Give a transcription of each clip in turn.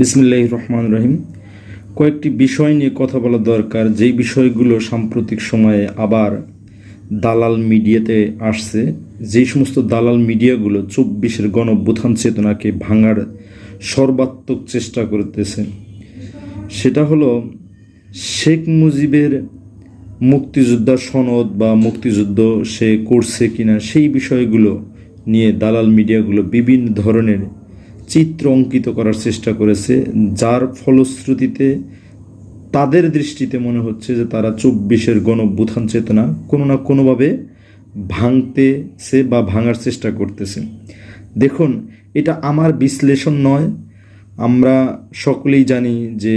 বিসমিল্লাহ রহমান রহিম। কয়েকটি বিষয় নিয়ে কথা বলা দরকার। যেই বিষয়গুলো সাম্প্রতিক সময়ে আবার দালাল মিডিয়াতে আসছে, যেই সমস্ত দালাল মিডিয়াগুলো চব্বিশের গণভ্যুত্থান চেতনাকে ভাঙার সর্বাত্মক চেষ্টা করতেছে, সেটা হলো শেখ মুজিবের মুক্তিযোদ্ধা সনদ বা মুক্তিযুদ্ধ সে করছে কিনা, সেই বিষয়গুলো নিয়ে দালাল মিডিয়াগুলো বিভিন্ন ধরনের চিত্র অঙ্কিত করার চেষ্টা করেছে, যার ফলশ্রুতিতে তাদের দৃষ্টিতে মনে হচ্ছে যে তারা চব্বিশের গণভ্যুত্থান চেতনা কোনো না কোনোভাবে ভাঙতেছে বা ভাঙার চেষ্টা করতেছে। দেখুন, এটা আমার বিশ্লেষণ নয়। আমরা সকলেই জানি যে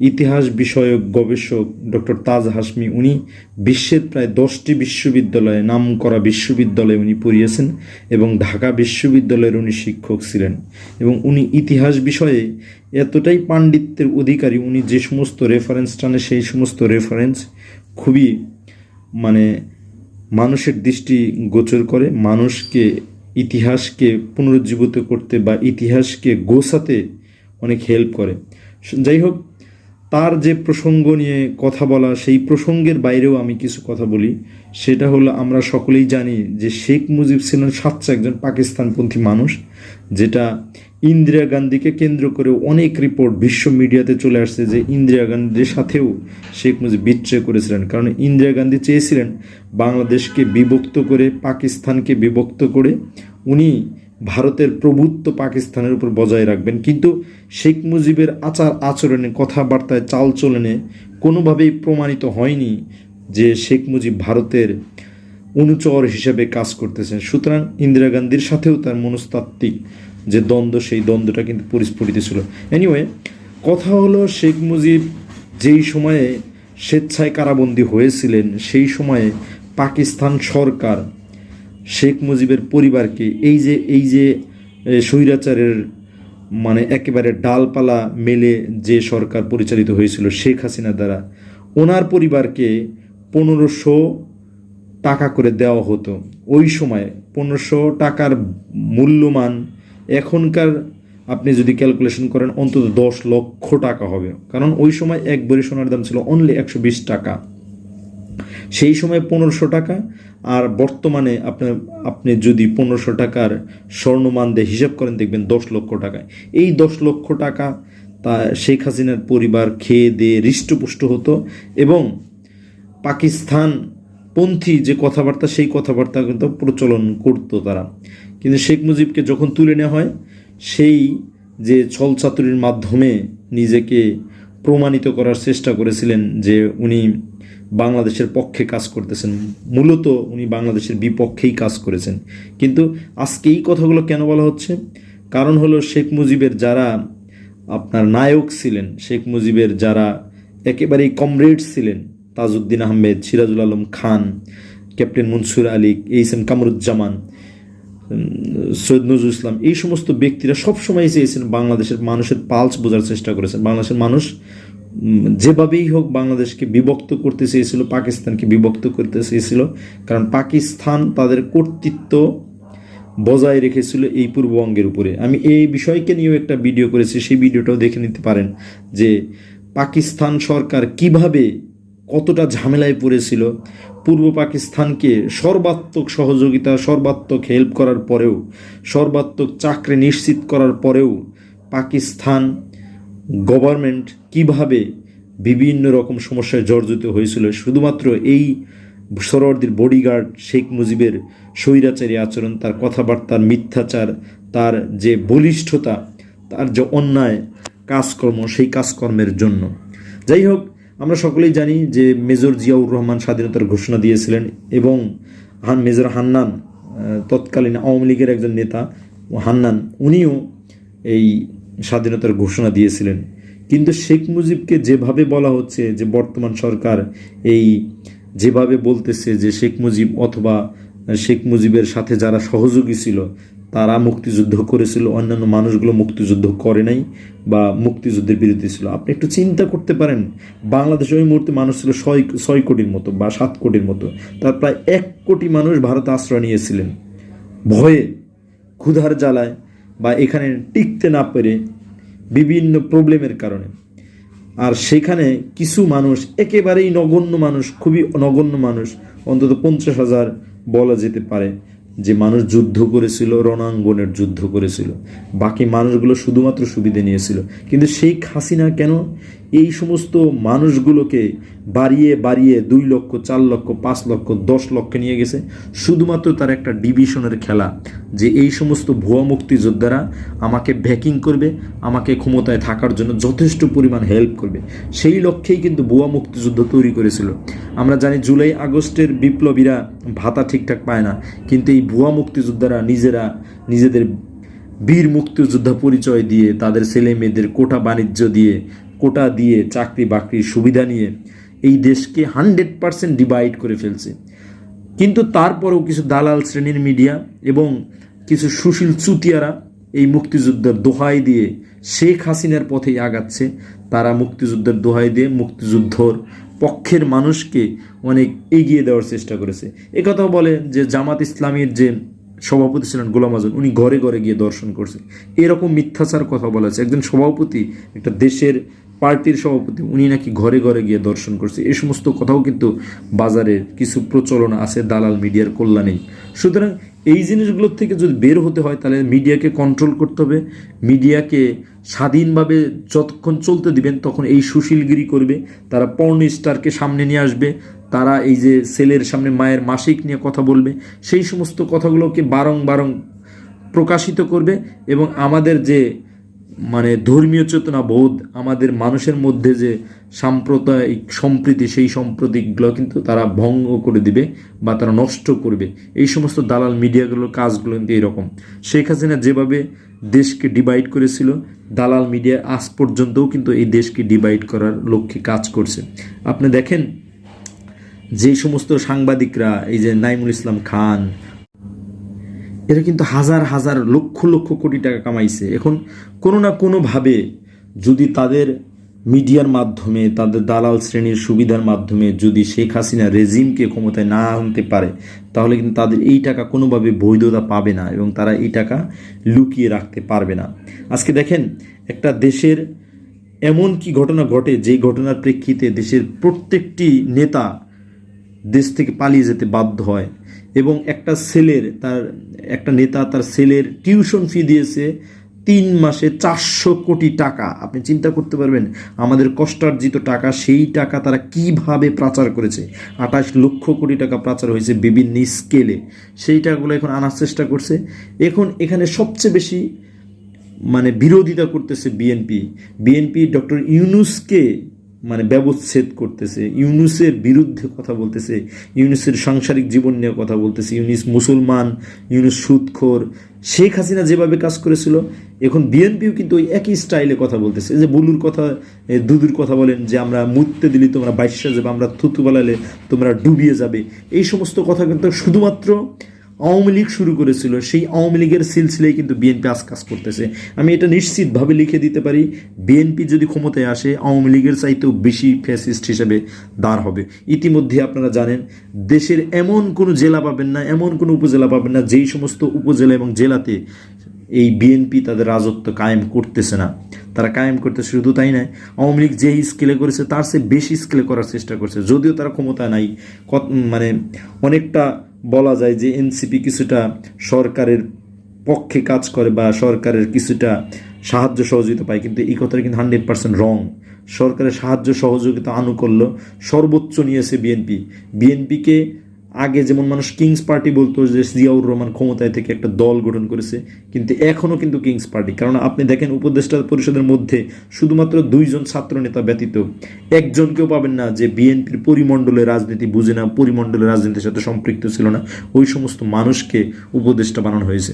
ইতিহাস বিষয়ক গবেষক ডক্টর তাজ হাসমি উনি বিশ্বের প্রায় দশটি বিশ্ববিদ্যালয়ে নাম করা বিশ্ববিদ্যালয়ে উনি পড়িয়েছেন এবং ঢাকা বিশ্ববিদ্যালয়ের উনি শিক্ষক ছিলেন। এবং উনি ইতিহাস বিষয়ে এতটাই পাণ্ডিত্যের অধিকারী, উনি যে সমস্ত রেফারেন্স টানে সেই সমস্ত রেফারেন্স খুবই মানে মানুষের দৃষ্টি গোচর করে, মানুষকে, ইতিহাসকে পুনরুজ্জীবিত করতে বা ইতিহাসকে গোছাতে অনেক হেল্প করে। যাই হোক তার যে প্রসঙ্গ নিয়ে কথা বলা, সেই প্রসঙ্গের বাইরেও আমি কিছু কথা বলি। সেটা হলো, আমরা সকলেই জানি যে শেখ মুজিব ছিলেন সাচ্চা একজন পাকিস্তানপন্থী মানুষ, যেটা ইন্দিরা গান্ধীকে কেন্দ্র করে অনেক রিপোর্ট বিশ্ব মিডিয়াতে চলে আসছে যে ইন্দিরা গান্ধীর সাথেও শেখ মুজিব বিচ্ছয় করেছিলেন। কারণ ইন্দিরা গান্ধী চেয়েছিলেন বাংলাদেশকে বিভক্ত করে, পাকিস্তানকে বিভক্ত করে উনি ভারতের প্রভুত্ব পাকিস্তানের উপর বজায় রাখবেন। কিন্তু শেখ মুজিবের আচার আচরণে, কথাবার্তায় চালচলনে কোনোভাবেই প্রমাণিত হয়নি যে শেখ মুজিব ভারতের অনুচর হিসেবে কাজ করতেছেন। সুতরাং ইন্দিরা গান্ধীর সাথেও তার মনস্তাত্ত্বিক যে দ্বন্দ্ব, সেই দ্বন্দ্বটা কিন্তু পরিস্ফুটিত ছিল। এনিওয়ে কথা হলো শেখ মুজিব যেই সময়ে স্বেচ্ছায় কারাবন্দী হয়েছিলেন, সেই সময়ে পাকিস্তান সরকার শেখ মুজিবের পরিবারকে এই যে এই যে স্বৈরাচারের মানে একেবারে ডালপালা মেলে যে সরকার পরিচালিত হয়েছিল শেখ হাসিনা দ্বারা, ওনার পরিবারকে পনেরোশো টাকা করে দেওয়া হতো। ওই সময় পনেরোশো টাকার মূল্যমান এখনকার আপনি যদি ক্যালকুলেশন করেন, অন্তত দশ লক্ষ টাকা হবে। কারণ ওই সময় এক বড়ি সোনার দাম ছিল অনলি একশো বিশ টাকা। সেই সময় পনেরোশো টাকা, আর বর্তমানে আপনার, আপনি যদি পনেরোশো টাকার স্বর্ণমান দিয়ে হিসাব করেন, দেখবেন দশ লক্ষ টাকা এই দশ লক্ষ টাকা তা শেখ হাসিনার পরিবার খেয়ে দিয়ে হৃষ্টপুষ্ট হতো এবং পাকিস্তান পন্থী যে কথাবার্তা, সেই কথাবার্তা কিন্তু প্রচলন করতো তারা। কিন্তু শেখ মুজিবকে যখন তুলে নেওয়া হয়, সেই যে ছলচাতুরির মাধ্যমে নিজেকে প্রমাণিত করার চেষ্টা করেছিলেন যে উনি বাংলাদেশের পক্ষে কাজ করতেছেন। মূলত উনি বাংলাদেশের বিপক্ষেই কাজ করেছেন। কিন্তু আজকে এই কথাগুলো কেন বলা হচ্ছে? কারণ হলো শেখ মুজিবের যারা আপনার নায়ক ছিলেন, শেখ মুজিবের যারা একেবারেই কমরেড ছিলেন, Tajuddin Ahmed, Sirajul Alam Khan, captain Mansur Ali, H M Kamruzzaman Syed Nazrul Islam, এই সমস্ত ব্যক্তিরা সবসময় চেয়েছেন বাংলাদেশের মানুষের পালস বোঝার চেষ্টা করেছেন। বাংলাদেশের মানুষ যেভাবেই হোক বাংলাদেশকে বিভক্ত করতে চেয়েছিল, পাকিস্তানকে বিভক্ত করতে চেয়েছিল, কারণ পাকিস্তান তাদের কর্তৃত্ব বজায় রেখেছিল এই পূর্ববঙ্গের উপরে। আমি এই বিষয়কে নিয়েও একটা ভিডিও করেছি, সেই ভিডিওটাও দেখে নিতে পারেন যে পাকিস্তান সরকার কীভাবে কতটা ঝামেলায় পড়েছিল পূর্ব পাকিস্তানকে সর্বাত্মক সহযোগিতা, সর্বাত্মক হেল্প করার পরেও, সর্বাত্মক চাকরি নিশ্চিত করার পরেও পাকিস্তান গভর্নমেন্ট কীভাবে বিভিন্ন রকম সমস্যায় জর্জরিত হয়েছিল, শুধুমাত্র এই সরোয়ার্দির বডিগার্ড শেখ মুজিবের স্বৈরাচারী আচরণ, তার কথাবার্তার মিথ্যাচার, তার যে বলিষ্ঠতা, তার যে অন্যায় কাজকর্ম, সেই কাজকর্মের জন্য। যাই হোক আমরা সকলেই জানি যে মেজর জিয়াউর রহমান স্বাধীনতার ঘোষণা দিয়েছিলেন এবং হান মেজর হান্নান তৎকালীন আওয়ামী লীগের একজন নেতা, হান্নান, উনিও এই স্বাধীনতার ঘোষণা দিয়েছিলেন। কিন্তু শেখ মুজিবকে যেভাবে বলা হচ্ছে যে বর্তমান সরকার এই যেভাবে বলতেছে যে শেখ মুজিব অথবা শেখ মুজিবের সাথে যারা সহযোগী ছিল তারা মুক্তিযুদ্ধ করেছিল, অন্যান্য মানুষগুলো মুক্তিযুদ্ধ করে নাই বা মুক্তিযুদ্ধের বিরুদ্ধে ছিল। আপনি একটু চিন্তা করতে পারেন, বাংলাদেশে ওই মুহূর্তে মানুষ ছিল ছয় ছয় কোটির মতো বা সাত কোটির মতো। তার প্রায় এক কোটি মানুষ ভারতে আশ্রয় নিয়েছিলেন। ভয়ে, ক্ষুধার জ্বালায় বা এখানে টিকতে না পেরে বিভিন্ন প্রবলেমের কারণে। আর সেখানে কিছু মানুষ, একেবারেই নগণ্য মানুষ, খুবই নগণ্য মানুষ, অন্তত পঞ্চাশ হাজার বলা যেতে পারে যে মানুষ যুদ্ধ করেছিল, রণাঙ্গনের যুদ্ধ করেছিল। বাকি মানুষগুলো শুধুমাত্র সুবিধে নিয়েছিল। কিন্তু সেই খাসিনা কেন এই সমস্ত মানুষগুলোকে বাড়িয়ে বাড়িয়ে দুই লক্ষ, চার লক্ষ, পাঁচ লক্ষ, দশ লক্ষ নিয়ে গেছে। শুধুমাত্র তার একটা ডিভিশনের খেলা যে এই সমস্ত ভুয়া মুক্তিযোদ্ধারা আমাকে ব্যাকিং করবে, আমাকে ক্ষমতায় থাকার জন্য যথেষ্ট পরিমাণ হেল্প করবে। সেই লক্ষ্যেই কিন্তু ভুয়া মুক্তিযুদ্ধ তৈরি করেছিল। আমরা জানি জুলাই আগস্টের বিপ্লবীরা ভাতা ঠিকঠাক পায় না, কিন্তু এই ভুয়া মুক্তিযোদ্ধারা নিজেরা নিজেদের বীর মুক্তিযোদ্ধা পরিচয় দিয়ে, তাদের ছেলে মেয়েদের কোটা বাণিজ্য দিয়ে কোটা দিয়ে চাকরি বাকরির সুবিধা নিয়ে এই দেশকে হান্ড্রেড পার্সেন্ট ডিভাইড করে ফেলছে। কিন্তু তারপরেও কিছু দালাল শ্রেণির মিডিয়া এবং কিছু সুশীল চুতিয়ারা এই মুক্তিযুদ্ধের দোহাই দিয়ে শেখ হাসিনার পথেই আগাচ্ছে। তারা মুক্তিযুদ্ধের দোহাই দিয়ে মুক্তিযুদ্ধর পক্ষের মানুষকে অনেক এগিয়ে দেওয়ার চেষ্টা করেছে। একথাও বলে যে জামাত ইসলামীর যে সভাপতি ছিলেন গোলাম আজম, উনি ঘরে ঘরে গিয়ে দর্শন করছে। এরকম মিথ্যাচার কথা বলেছে। একজন সভাপতি একটা দেশের পার্টির সভাপতি, উনি নাকি ঘরে ঘরে গিয়ে দর্শন করছে। এই সমস্ত কথাও কিন্তু বাজারের কিছু প্রচলন আছে দালাল মিডিয়ার কল্যাণেই। সুতরাং এই জিনিসগুলোর থেকে যদি বের হতে হয়, তাহলে মিডিয়াকে কন্ট্রোল করতে হবে। মিডিয়াকে স্বাধীনভাবে যতক্ষণ চলতে দিবেন, তখন এই সুশীলগিরি করবে। তারা পর্ন স্টারকে সামনে নিয়ে আসবে। তারা এই যে ছেলের সামনে মায়ের মাসিক নিয়ে কথা বলবে। সেই সমস্ত কথাগুলোকে বারং বারং প্রকাশিত করবে এবং আমাদের যে মানে ধর্মীয় চেতনা বোধ আমাদের মানুষের মধ্যে যে সাম্প্রদায়িক সম্প্রীতি, সেই সম্প্রীতিগুলো কিন্তু তারা ভঙ্গ করে দিবে বা তারা নষ্ট করবে। এই সমস্ত দালাল মিডিয়াগুলোর কাজগুলো কিন্তু এরকম শেখ হাসিনা যেভাবে দেশকে ডিভাইড করেছিল, দালাল মিডিয়া আজ পর্যন্তও কিন্তু এই দেশকে ডিভাইড করার লক্ষ্যে কাজ করছে। আপনি দেখেন যে সমস্ত সাংবাদিকরা, এই যে নাইমুল ইসলাম খান এরা কিন্তু হাজার হাজার, লক্ষ লক্ষ কোটি টাকা কামাইছে। এখন কোনো না কোনোভাবে যদি তাদের মিডিয়ার মাধ্যমে, তাদের দালাল শ্রেণির সুবিধার মাধ্যমে যদি শেখ হাসিনা রেজিমকে ক্ষমতায় না আনতে পারে, তাহলে কিন্তু তাদের এই টাকা কোনোভাবে বৈধতা পাবে না এবং তারা এই টাকা লুকিয়ে রাখতে পারবে না। আজকে দেখেন, একটা দেশের এমন কি ঘটনা ঘটে যে ঘটনার প্রেক্ষিতে দেশের প্রত্যেকটি নেতা দেশ থেকে পালিয়ে যেতে বাধ্য হয়। এবং একটা সেলের তার, একটা নেতা তার সেলের টিউশন ফি দিয়েছে তিন মাসে চারশো কোটি টাকা। আপনি চিন্তা করতে পারবেন, আমাদের কষ্টার্জিত টাকা, সেই টাকা তারা কীভাবে পাচার করেছে? আঠাশ লক্ষ কোটি টাকা পাচার হয়েছে বিভিন্ন স্কেলে সেই টাকাগুলো এখন আনার চেষ্টা করছে। এখন এখানে সবচেয়ে বেশি মানে বিরোধিতা করতেছে বিএনপি। বিএনপি ডক্টর ইউনুসকে মানে ব্যবচ্ছেদ করতেছে, ইউনুসের বিরুদ্ধে কথা বলতেছে, ইউনুসের সাংসারিক জীবন নিয়ে কথা বলতেছে, ইউনুস মুসলমান, ইউনুস সুদখোর। শেখ হাসিনা যেভাবে কাজ করেছিল, এখন বিএনপিও কিন্তু ওই একই স্টাইলে কথা বলতেছে। যে বুলুর কথা দুদুর কথা বলেন যে, আমরা মুততে দিলি, তোমরা বাইশা যাবে, আমরা থুতু বালালে তোমরা ডুবিয়ে যাবে। এই সমস্ত কথা কিন্তু শুধুমাত্র আওয়ামী লীগ শুরু করেছিল, সেই আওয়ামী লীগের সিলসিলেই কিন্তু বিএনপি আজ কাজ করতেছে। আমি এটা নিশ্চিতভাবে লিখে দিতে পারি, বিএনপি যদি ক্ষমতায় আসে, আওয়ামী লীগের চাইতেও বেশি ফ্যাসিস্ট হিসেবে দাঁড় হবে। ইতিমধ্যে আপনারা জানেন, দেশের এমন কোনো জেলা পাবেন না, এমন কোনো উপজেলা পাবেন না, যেই সমস্ত উপজেলা এবং জেলাতে এই বিএনপি তাদের রাজত্ব কায়েম করতেছে না। তারা কায়েম করতে শুধু তাই নয়, আওয়ামী লীগ যেই স্কেলে করেছে, তার চেয়ে বেশি স্কেলে করার চেষ্টা করছে। যদিও তারা ক্ষমতা নাই মানে অনেকটা বলা যায় যে এনসিপি কিছুটা সরকারের পক্ষে কাজ করে বা সরকারের কিছুটা সাহায্য সহযোগিতা পায়, কিন্তু এই কথাটা কিন্তু হান্ড্রেড পার্সেন্ট রং। সরকারের সাহায্য সহযোগিতা আনুকল্য সর্বোচ্চ নিয়েছে বিএনপি। বিএনপিকে আগে যেমন মানুষ কিংস পার্টি বলতো যে জিয়াউর রহমান ক্ষমতায় থেকে একটা দল গঠন করেছে, কিন্তু এখনও কিন্তু কিংস পার্টি কারণ আপনি দেখেন উপদেষ্টা পরিষদের মধ্যে শুধুমাত্র দুইজন ছাত্র নেতা ব্যতীত একজনকেও পাবেন না যে বিএনপির পরিমণ্ডলের রাজনীতি বুঝে না পরিমণ্ডলের রাজনীতির সাথে সম্পৃক্ত ছিল না। ওই সমস্ত মানুষকে উপদেষ্টা বানানো হয়েছে।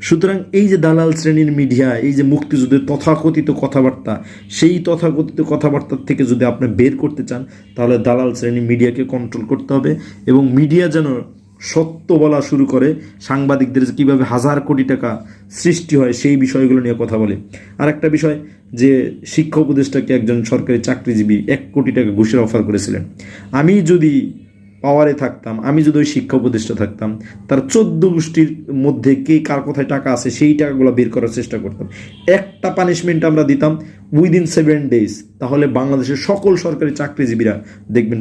সুতরাং এই যে দালাল শ্রেণির মিডিয়া, এই যে মুক্তিযুদ্ধের তথাকথিত কথাবার্তা, সেই তথাকথিত কথাবার্তার থেকে যদি আপনি বের করতে চান, তাহলে দালাল শ্রেণির মিডিয়াকে কন্ট্রোল করতে হবে এবং মিডিয়া যেন সত্য বলা শুরু করে, সাংবাদিকদের যে কীভাবে হাজার কোটি টাকা সৃষ্টি হয়, সেই বিষয়গুলো নিয়ে কথা বলে। আর একটা বিষয়, যে শিক্ষা উপদেষ্টাকে একজন সরকারি চাকরিজীবী এক কোটি টাকা ঘুষের অফার করেছিলেন। আমি যদি পাওয়ারে থাকতাম, আমি যদি ওই শিক্ষা উপদেষ্টা থাকতাম, তার চোদ্দ গোষ্ঠীর মধ্যে কে কার কোথায় টাকা আছে সেই টাকাগুলো বের করার চেষ্টা করতাম। একটা পানিশমেন্ট আমরা দিতাম উইদিন সেভেন ডেজ তাহলে বাংলাদেশের সকল সরকারি চাকরিজীবীরা দেখবেন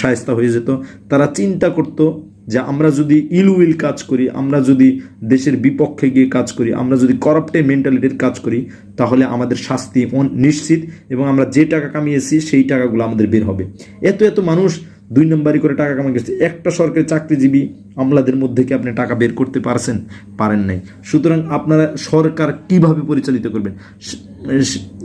সায়স্তা হয়ে যেত। তারা চিন্তা করতো যে আমরা যদি ইল উইল কাজ করি, আমরা যদি দেশের বিপক্ষে গিয়ে কাজ করি, আমরা যদি করাপ্টে মেন্টালিটির কাজ করি, তাহলে আমাদের শাস্তি নিশ্চিত এবং আমরা যে টাকা কামিয়েছি সেই টাকাগুলো আমাদের বের হবে। এত এত মানুষ দুই নম্বরই করে টাকা কামাই গেছে একটা সরকারি চাকরিজীবী আমলাদের মধ্যে কি আপনি টাকা বের করতে পারছেন? পারেন নাই। সুতরাং আপনারা সরকার কীভাবে পরিচালিত করবেন?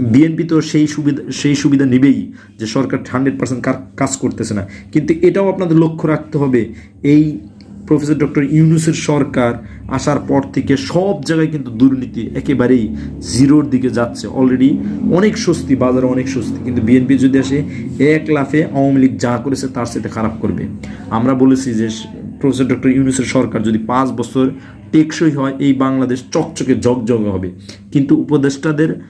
বিএনপি তো সেই সুবিধা সেই সুবিধা নেবেই যে সরকার হান্ড্রেড পার্সেন্ট কাজ করতেছে না। কিন্তু এটাও আপনাদের লক্ষ্য রাখতে হবে। এই প্রফেসর ডক্টর ইউনুসের সরকার আসার পর থেকে সব জায়গায় কিন্তু দুর্নীতি একেবারেই জিরোর দিকে যাচ্ছে। অলরেডি অনেক স্বস্তি, বাজারে অনেক স্বস্তি। কিন্তু বিএনপি যদি আসে, এক লাফে আওয়ামী লীগ যা করেছে তার সাথে খারাপ করবে। আমরা বলেছি যে প্রফেসর ডক্টর ইউনুসের সরকার যদি পাঁচ বছর টেকসই হয়, এই বাংলাদেশ চকচকে জগজগে হবে। কিন্তু উপদেষ্টাদের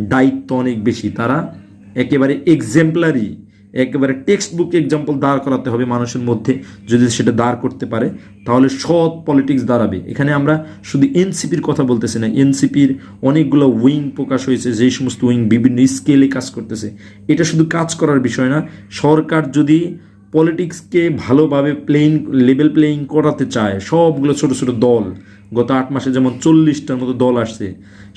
দায়িত্ব অনেক বেশি। তারা একেবারে এক্সাম্পলারি একেবারে টেক্সট বুক এক্সাম্পল দাঁড় করাতে হবে মানুষের মধ্যে, যদি সেটা দাঁড় করতে পারে, তাহলে সৎ পলিটিক্স দাঁড়াবে। এখানে আমরা শুধু এনসিপির কথা বলতেছি না এনসিপির অনেকগুলো উইং প্রকাশ হয়েছে যেই সমস্ত উইং বিভিন্ন স্কেলে কাজ করতেছে। এটা শুধু কাজ করার বিষয় না, সরকার যদি পলিটিক্সকে ভালোভাবে প্লেইং লেভেল প্লেইং করাতে চায়, সবগুলো ছোট ছোট দল গত আট মাসে যেমন চল্লিশটার মতো দল আসছে,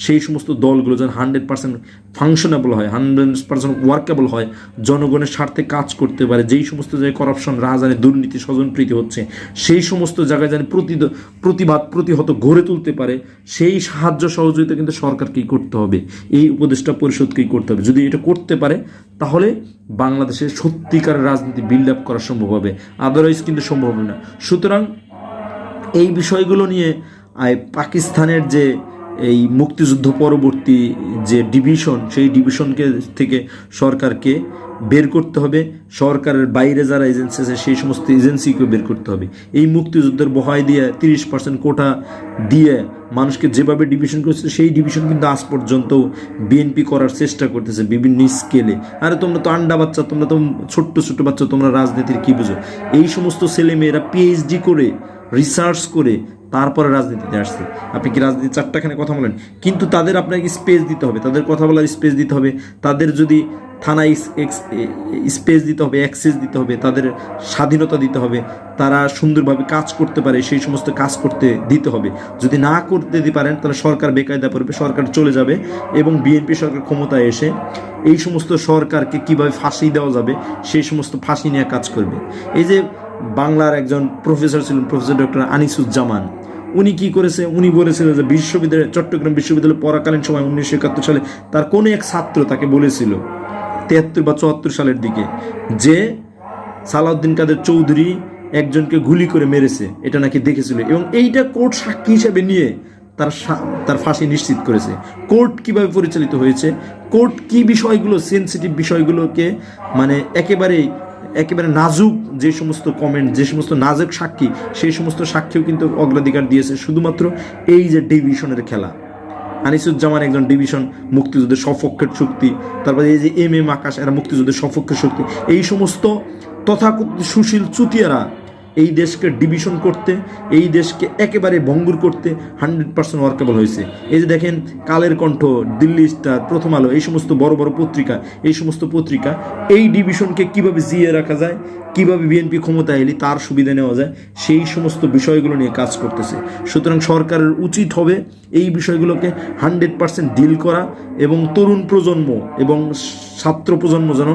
সেই সমস্ত দলগুলো যেন হান্ড্রেড পার্সেন্ট ফাংশনেবল হয়, হান্ড্রেড পার্সেন্ট ওয়ার্কেবল হয়, জনগণের স্বার্থে কাজ করতে পারে, যেই সমস্ত জায়গায় করাপশন রাজধানী, দুর্নীতি, স্বজনপ্রীতি হচ্ছে, সেই সমস্ত জায়গায় যেন প্রতি প্রতিবাদ, প্রতিহত গড়ে তুলতে পারে, সেই সাহায্য সহযোগিতা কিন্তু সরকারকেই করতে হবে, এই উপদেষ্টা পরিষদকেই করতে হবে। যদি এটা করতে পারে, তাহলে বাংলাদেশের সত্যিকার রাজনীতি বিল্ড আপ করা সম্ভব হবে আদারওয়াইজ কিন্তু সম্ভব হবে না। সুতরাং এই বিষয়গুলো নিয়ে পাকিস্তানের যে এই মুক্তিযুদ্ধ পরবর্তী যে ডিভিশন, সেই ডিভিশনকে থেকে সরকারকে বের করতে হবে। সরকারের বাইরে যারা এজেন্সি আছে, সেই সমস্ত এজেন্সিকে বের করতে হবে। এই মুক্তিযুদ্ধের বহাই দিয়ে তিরিশ পার্সেন্ট কোটা দিয়ে মানুষকে যেভাবে ডিভিশন করেছে, সেই ডিভিশন কিন্তু আজ পর্যন্ত বিএনপি করার চেষ্টা করতেছে বিভিন্ন স্কেলে। আরে, তোমরা তো আন্ডা বাচ্চা, তোমরা তো ছোট্ট ছোট্ট বাচ্চা, তোমরা রাজনীতির কি বুঝো? এই সমস্ত ছেলেমেয়েরা পিএইচডি করে রিসার্চ করে তারপরে রাজনীতিতে আসছে। আপনি কি রাজনীতি চারটাখানে কথা বলেন? কিন্তু তাদের আপনাকে স্পেস দিতে হবে। তাদের কথা বলার স্পেস দিতে হবে। তাদের যদি থানায় স্পেস দিতে হবে অ্যাক্সেস দিতে হবে, তাদের স্বাধীনতা দিতে হবে, তারা সুন্দরভাবে কাজ করতে পারে, সেই সমস্ত কাজ করতে দিতে হবে। যদি না করতে দিতে পারেন, তাহলে সরকার বেকায়দা পড়বে, সরকার চলে যাবে এবং বিএনপি সরকার ক্ষমতায় এসে এই সমস্ত সরকারকে কীভাবে ফাঁসি দেওয়া যাবে, সেই সমস্ত ফাঁসি নিয়ে কাজ করবে। এই যে বাংলার একজন প্রফেসর ছিলেন প্রফেসর ডক্টর আনিসুজ্জামান উনি কি করেছে? উনি বলেছিল যে বিশ্ববিদ্যালয় চট্টগ্রাম বিশ্ববিদ্যালয়ে পড়াকালীন সময় উনিশশো একাত্তর সালে তার কোনো এক ছাত্র তাকে বলেছিল তেহাত্তর বা চুয়াত্তর সালের দিকে, যে সালাউদ্দিন কাদের চৌধুরী একজনকে গুলি করে মেরেছে। এটা নাকি দেখেছিল? এবং এইটা কোর্ট সাক্ষী হিসেবে নিয়ে তার তার ফাঁসি নিশ্চিত করেছে। কোর্ট কীভাবে পরিচালিত হয়েছে? কোর্ট কি বিষয়গুলো সেনসিটিভ বিষয়গুলোকে মানে একেবারেই একেবারে নাজুক যে সমস্ত কমেন্ট যে সমস্ত নাজুক সাক্ষী, সেই সমস্ত সাক্ষীও কিন্তু অগ্রাধিকার দিয়েছে শুধুমাত্র এই যে ডিভিশনের খেলা। আনিসুজ্জামান একজন ডিভিশন মুক্তিযুদ্ধের সপক্ষের শক্তি, তারপরে এই যে এম এম আকাশ, এরা মুক্তিযুদ্ধের সপক্ষের শক্তি, এই সমস্ত তথাকথিত সুশীল চুতিয়ারা এই দেশকে ডিভিশন করতে, এই দেশকে একেবারে ভঙ্গুর করতে হান্ড্রেড পার্সেন্ট ওয়ার্কেবল হয়েছে। এই যে দেখেন, কালের কণ্ঠ, দিল্লি স্টার, প্রথম আলো, এই সমস্ত বড় বড় পত্রিকা, এই সমস্ত পত্রিকা, এই ডিভিশনকে কীভাবে জিয়ে রাখা যায়, কীভাবে বিএনপি ক্ষমতায় এলি, তার সুবিধা নেওয়া যায়, সেই সমস্ত বিষয়গুলো নিয়ে কাজ করতেছে। সুতরাং সরকারের উচিত হবে এই বিষয়গুলোকে হান্ড্রেড পার্সেন্ট ডিল করা এবং তরুণ প্রজন্ম এবং ছাত্র প্রজন্ম যেন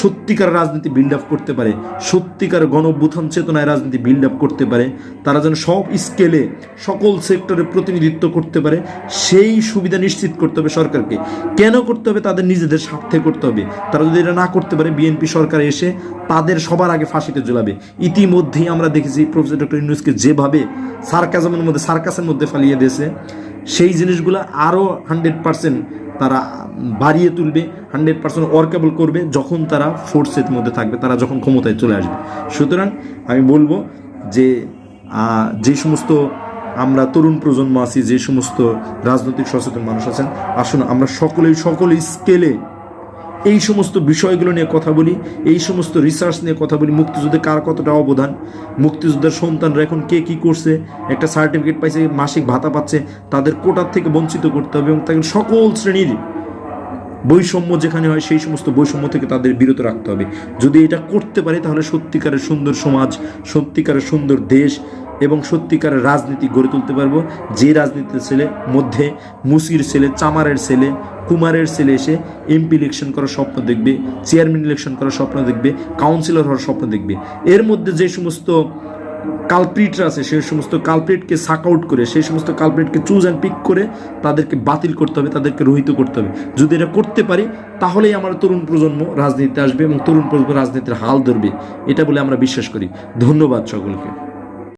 সত্যিকার রাজনীতি বিল্ড আপ করতে পারে, সত্যিকার গণ চেতনায় রাজনীতি বিল্ড আপ করতে পারে, তারা যেন সব স্কেলে সকল সেক্টরে প্রতিনিধিত্ব করতে পারে, সেই সুবিধা নিশ্চিত করতে হবে সরকারকে। কেন করতে হবে? তাদের নিজেদের স্বার্থে করতে হবে। তারা যদি এটা না করতে পারে, বিএনপি সরকার এসে তাদের সবার আগে ফাঁসিতে ঝুলাবে। ইতিমধ্যেই আমরা দেখেছি প্রফেসর ডক্টর ইউনুসকে যেভাবে সার্কাজমের মধ্যে সার্কাসের মধ্যে ফালিয়ে দিয়েছে, সেই জিনিসগুলো আরও হান্ড্রেড পার্সেন্ট তারা বাড়িয়ে তুলবে হান্ড্রেড পার্সেন্ট ওয়ার্কেবল করবে যখন তারা ফোর্সের মধ্যে থাকবে, তারা যখন ক্ষমতায় চলে আসবে। সুতরাং আমি বলব যে যে সমস্ত আমরা তরুণ প্রজন্ম আছি, যে সমস্ত রাজনৈতিক সচেতন মানুষ আছেন, আসুন আমরা সকলেই সকল স্কেলে এই সমস্ত বিষয়গুলো নিয়ে কথা বলি, এই সমস্ত রিসার্চ নিয়ে কথা বলি, মুক্তিযুদ্ধে কার কতটা অবদান, মুক্তিযোদ্ধার সন্তানরা এখন কে কি করছে, একটা সার্টিফিকেট পাইছে, মাসিক ভাতা পাচ্ছে, তাদের কোটার থেকে বঞ্চিত করতে হবে এবং তাদের সকল শ্রেণির বৈষম্য যেখানে হয় সেই সমস্ত বৈষম্য থেকে তাদের বিরত রাখতে হবে। যদি এটা করতে পারে তাহলে সত্যিকারের সুন্দর সমাজ, সত্যিকারের সুন্দর দেশ এবং সত্যিকার রাজনীতি গড়ে তুলতে পারব। যে রাজনীতির ছেলে মধ্যে মুসির ছেলে, চামারের ছেলে, কুমারের ছেলে এসে এমপি ইলেকশন করার স্বপ্ন দেখবে চেয়ারম্যান ইলেকশন করার স্বপ্ন দেখবে কাউন্সিলর হওয়ার স্বপ্ন দেখবে। এর মধ্যে যে সমস্ত কালপ্রিটরা আছে সেই সমস্ত কালপ্রিটকে সাক আউট করে সেই সমস্ত কালপ্রিটকে চুজ অ্যান্ড পিক করে তাদেরকে বাতিল করতে হবে, তাদেরকে রহিত করতে হবে। যদি এটা করতে পারি, তাহলেই আমার তরুণ প্রজন্ম রাজনীতিতে আসবে এবং তরুণ প্রজন্ম রাজনীতির হাল ধরবে। এটা বলে আমরা বিশ্বাস করি। ধন্যবাদ সকলকে।